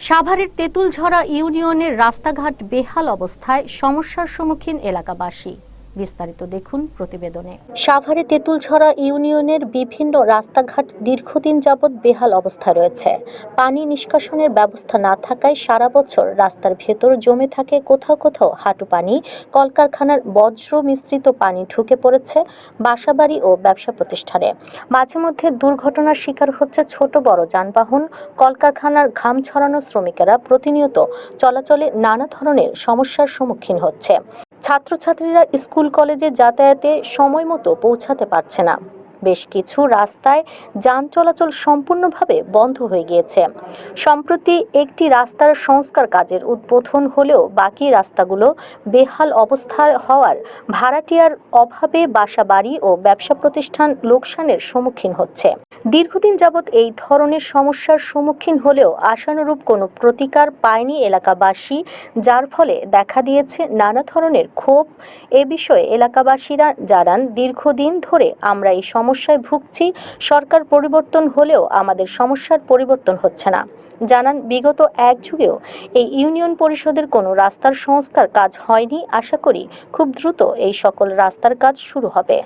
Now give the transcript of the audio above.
সাভারের তেঁতুলঝরা ইউনিয়নের রাস্তাঘাট বেহাল অবস্থায় সমস্যার সম্মুখীন এলাকাবাসী। বিস্তারিত দেখুন প্রতিবেদনে। সাভারে তেঁতুলঝরা ইউনিয়নের বিভিন্ন রাস্তাঘাট দীর্ঘদিন যাবৎ বেহাল অবস্থা রয়েছে। পানি নিষ্কাশনের ব্যবস্থা না থাকায় সারা বছর রাস্তার ভেতর জমে থাকে কোথাও কোথাও হাঁটু পানি। কলকারখানার বজ্র মিশ্রিত পানি ঢুকে পড়েছে বাসাবাড়ি ও ব্যবসা প্রতিষ্ঠানে। মাঝে মধ্যে দুর্ঘটনার শিকার হচ্ছে ছোট বড় যানবাহন। কলকারখানার ঘাম ছড়ানো শ্রমিকেরা প্রতিনিয়ত চলাচলে নানা ধরনের সমস্যার সম্মুখীন হচ্ছে। ছাত্রছাত্রীরা স্কুল কলেজে যাতায়াতে সময় মতো পৌঁছাতে পারছে না। বেশ কিছু রাস্তায় যান চলাচল সম্পূর্ণভাবে বন্ধ হয়ে গিয়েছে। সম্প্রতি একটি রাস্তার সংস্কার কাজের উদ্বোধন হলেও বাকি রাস্তাগুলো বেহাল অবস্থার হওয়ার ভাড়াটিয়ার অভাবে বাসা বাড়ি ও ব্যবসা প্রতিষ্ঠান লোকসানের সম্মুখীন হচ্ছে। দীর্ঘদিন যাবৎ এই ধরনের সমস্যার সম্মুখীন হলেও আশানুরূপ কোনো প্রতিকার পায়নি এলাকাবাসী, যার ফলে দেখা দিয়েছে নানা ধরনের ক্ষোভ। এ বিষয়ে এলাকাবাসীরা জানান, দীর্ঘদিন ধরে আমরা এই সমস্যায় ভুগছি, সরকার পরিবর্তন হলেও আমাদের সমস্যার পরিবর্তন হচ্ছে না। জানান, বিগত এক যুগেও এই ইউনিয়ন পরিষদের কোনো রাস্তার সংস্কার কাজ হয়নি। আশা করি খুব দ্রুত এই সকল রাস্তার কাজ শুরু হবে।